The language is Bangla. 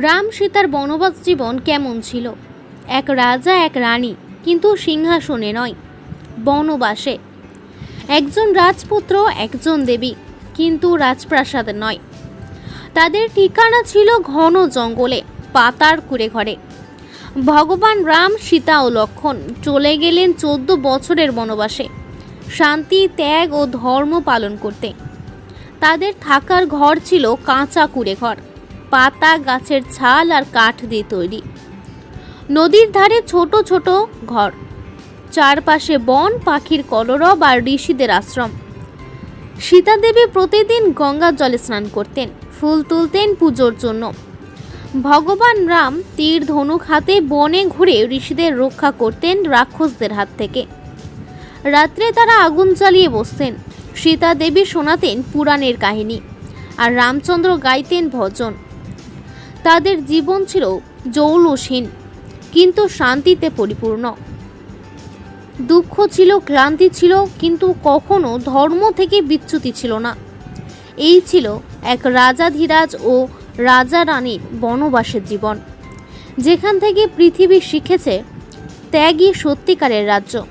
রাম সীতার বনবাস জীবন কেমন ছিল? এক রাজা, এক রানী, কিন্তু সিংহাসনে নয়, বনবাসে। একজন রাজপুত্র, একজন দেবী, কিন্তু রাজপ্রাসাদ নয়। তাদের ঠিকানা ছিল ঘন জঙ্গলে, পাতার কুড়ে ঘরে। ভগবান রাম সীতা ও লক্ষণ চলে গেলেন চোদ্দ বছরের বনবাসে। শান্তি, ত্যাগ ও ধর্ম পালন করতে। তাদের থাকার ঘর ছিল কাঁচা কুড়ে ঘর। পাতা, গাছের ছাল আর কাঠ দিয়ে তৈরি। নদীর ধারে ছোট ছোট ঘর। চারপাশে বন, পাখির কলরব আর ঋষিদের আশ্রম। সীতা দেবী প্রতিদিন গঙ্গার জলে স্নান করতেন, ফুল তুলতেন পুজোর জন্য। ভগবান রাম তীর ধনুক হাতে বনে ঘুরে ঋষিদের রক্ষা করতেন রাক্ষসদের হাত থেকে। রাত্রে তারা আগুন জ্বালিয়ে বসতেন। সীতা দেবী শোনাতেন পুরাণের কাহিনী আর রামচন্দ্র গাইতেন ভজন। তাদের জীবন ছিল জৌলুসহীন, কিন্তু শান্তিতে পরিপূর্ণ। দুঃখ ছিল, ক্লান্তি ছিল, কিন্তু কখনো ধর্ম থেকে বিচ্যুতি ছিল না। এই ছিল এক রাজাধিরাজ ও রাজা রানীর বনবাসের জীবন, যেখান থেকে পৃথিবী শিখেছে ত্যাগই সত্যিকারের রাজ্য।